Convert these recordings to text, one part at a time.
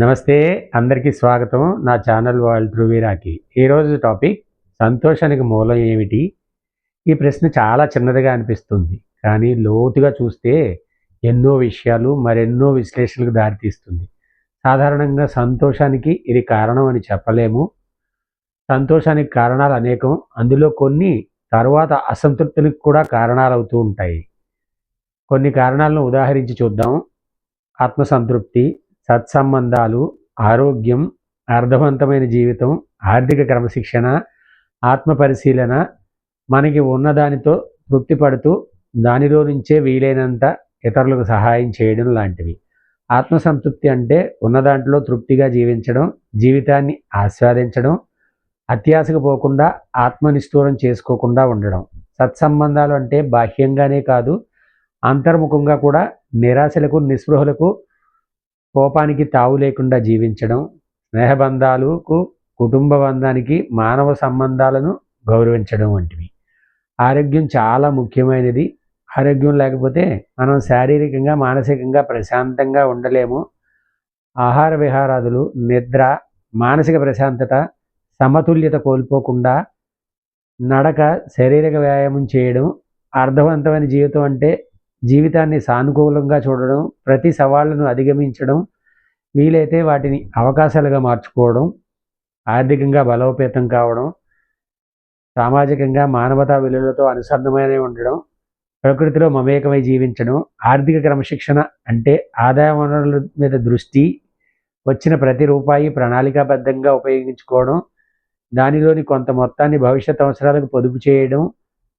నమస్తే అందరికీ స్వాగతం నా ఛానల్ వరల్డ్ ధ్రువీరాకి. ఈరోజు టాపిక్ సంతోషానికి మూలం ఏమిటి? ఈ ప్రశ్న చాలా చిన్నదిగా అనిపిస్తుంది కానీ లోతుగా చూస్తే ఎన్నో విషయాలు మరెన్నో విశ్లేషణలకు దారితీస్తుంది. సాధారణంగా సంతోషానికి ఇది కారణం అని చెప్పలేము. సంతోషానికి కారణాలు అనేకం అందులో కొన్ని తర్వాత అసంతృప్తికి కూడా కారణాలు అవుతూ ఉంటాయి. కొన్ని కారణాలను ఉదాహరించి చూద్దాం. ఆత్మసంతృప్తి సత్సంబంధాలు ఆరోగ్యం అర్థవంతమైన జీవితం ఆర్థిక క్రమశిక్షణ ఆత్మ పరిశీలన మనకి ఉన్నదానితో తృప్తి పడుతూ దానిలో నుంచే వీలైనంత ఇతరులకు సహాయం చేయడం లాంటివి. ఆత్మసంతృప్తి అంటే ఉన్న దాంట్లో తృప్తిగా జీవించడం జీవితాన్ని ఆస్వాదించడం అత్యాశకు పోకుండా ఆత్మనిష్ఠూరం చేసుకోకుండా ఉండడం. సత్సంబంధాలు అంటే బాహ్యంగానే కాదు అంతర్ముఖంగా కూడా నిరాశలకు నిస్పృహలకు కోపానికి తావు లేకుండా జీవించడం స్నేహబంధాలకు కుటుంబ బంధానికి మానవ సంబంధాలను గౌరవించడం వంటివి. ఆరోగ్యం చాలా ముఖ్యమైనది. ఆరోగ్యం లేకపోతే మనం శారీరకంగా మానసికంగా ప్రశాంతంగా ఉండలేము. ఆహార విహారాదులు నిద్ర మానసిక ప్రశాంతత సమతుల్యత కోల్పోకుండా నడక శారీరక వ్యాయామం చేయడం అర్థవంతమైన జీవితం అంటే జీవితాన్ని సానుకూలంగా చూడడం ప్రతి సవాళ్ళను అధిగమించడం వీలైతే వాటిని అవకాశాలుగా మార్చుకోవడం ఆర్థికంగా బలోపేతం కావడం సామాజికంగా మానవతా విలువలతో అనుసంధమైన ఉండడం ప్రకృతిలో మమేకమై జీవించడం ఆర్థిక క్రమశిక్షణ అంటే ఆదాయ వనరుల మీద దృష్టి వచ్చిన ప్రతి రూపాయి ప్రణాళికాబద్ధంగా ఉపయోగించుకోవడం దానిలోని కొంత మొత్తాన్ని భవిష్యత్ అవసరాలకు పొదుపు చేయడం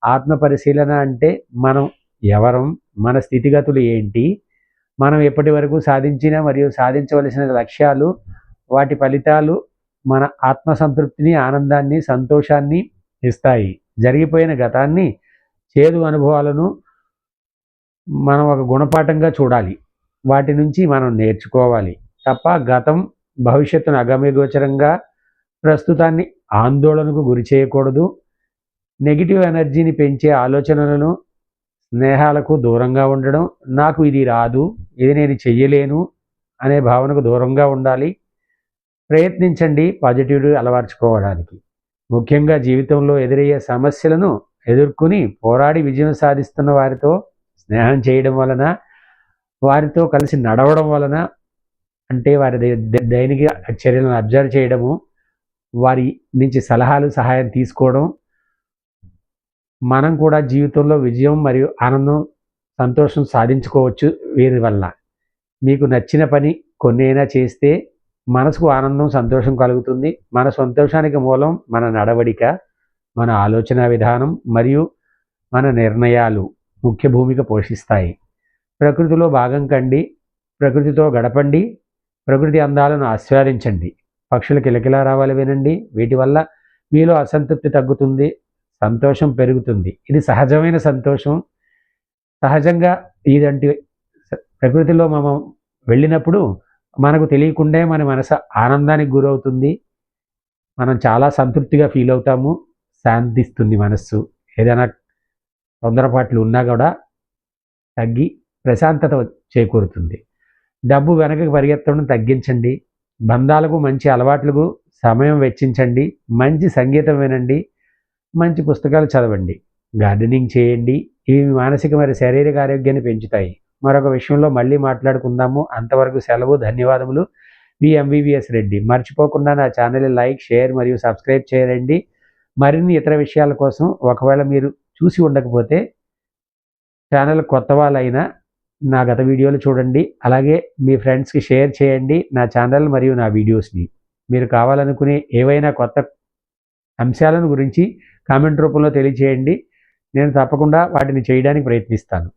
ఆత్మ పరిశీలన అంటే మనం ఎవరం మన స్థితిగతులు ఏంటి? మనం ఎప్పటి వరకు సాధించిన మరియు సాధించవలసిన లక్ష్యాలు వాటి ఫలితాలు మన ఆత్మసంతృప్తిని ఆనందాన్ని సంతోషాన్ని ఇస్తాయి. జరిగిపోయిన గతాన్ని చేదు అనుభవాలను మనం ఒక గుణపాఠంగా చూడాలి. వాటి నుంచి మనం నేర్చుకోవాలి. తప్ప గతం భవిష్యత్తును అగమ్యగోచరంగా ప్రస్తుతాన్ని ఆందోళనకు గురి చేయకూడదు. నెగిటివ్ ఎనర్జీని పెంచే ఆలోచనలను స్నేహాలకు దూరంగా ఉండడం నాకు ఇది రాదు ఇది నేను చెయ్యలేను అనే భావనకు దూరంగా ఉండాలి. ప్రయత్నించండి పాజిటివ్ అలవర్చుకోవడానికి. ముఖ్యంగా జీవితంలో ఎదురయ్యే సమస్యలను ఎదుర్కొని పోరాడి విజయం సాధిస్తున్న వారితో స్నేహం చేయడం వలన వారితో కలిసి నడవడం వలన అంటే వారి దైనిక చర్యలను అబ్జర్వ్ చేయడము వారి నుంచి సలహాలు సహాయం తీసుకోవడం మనం కూడా జీవితంలో విజయం మరియు ఆనందం సంతోషం సాధించుకోవచ్చు వీరి వల్ల. మీకు నచ్చిన పని కొన్నైనా చేస్తే మనసుకు ఆనందం సంతోషం కలుగుతుంది. మన సంతోషానికి మూలం మన నడవడిక మన ఆలోచన విధానం మరియు మన నిర్ణయాలు ముఖ్య భూమిక పోషిస్తాయి. ప్రకృతిలో భాగం కండి ప్రకృతితో గడపండి ప్రకృతి అందాలను ఆస్వాదించండి. పక్షులు కిలకిలా రావాలి వినండి. వీటి వల్ల మీలో అసంతృప్తి తగ్గుతుంది. సంతోషం పెరుగుతుంది. ఇది సహజమైన సంతోషం. సహజంగా ఇదంటి ప్రకృతిలో మనం వెళ్ళినప్పుడు మనకు తెలియకుండే మన మనసు ఆనందానికి గురవుతుంది. మనం చాలా సంతృప్తిగా ఫీల్ అవుతాము. శాంతిస్తుంది మనస్సు. ఏదైనా తొందరపాట్లు ఉన్నా కూడా తగ్గి ప్రశాంతత చేకూరుతుంది. డబ్బు వెనకకు పరిగెత్తడం తగ్గించండి. బంధాలకు మంచి అలవాట్లకు సమయం వెచ్చించండి. మంచి సంగీతం వినండి. మంచి పుస్తకాలు చదవండి. గార్డెనింగ్ చేయండి. ఇవి మానసిక మరియు శారీరక ఆరోగ్యాన్ని పెంచుతాయి. మరొక విషయంలో మళ్ళీ మాట్లాడుకుందాము. అంతవరకు సెలవు ధన్యవాదములు. మీ ఎంబీబీఎస్ రెడ్డి. మర్చిపోకుండా నా ఛానల్ లైక్ షేర్ మరియు సబ్స్క్రైబ్ చేయండి. మరిన్ని ఇతర విషయాల కోసం ఒకవేళ మీరు చూసి ఉండకపోతే ఛానల్ కొత్త వాళ్ళైనా నా గత వీడియోలు చూడండి. అలాగే మీ ఫ్రెండ్స్కి షేర్ చేయండి నా ఛానల్ మరియు నా వీడియోస్ని. మీరు కావాలనుకునే ఏవైనా కొత్త అంశాలను గురించి కామెంట్ రూపంలో తెలియచేయండి. నేను తప్పకుండా వాటిని చేయడానికి ప్రయత్నిస్తాను.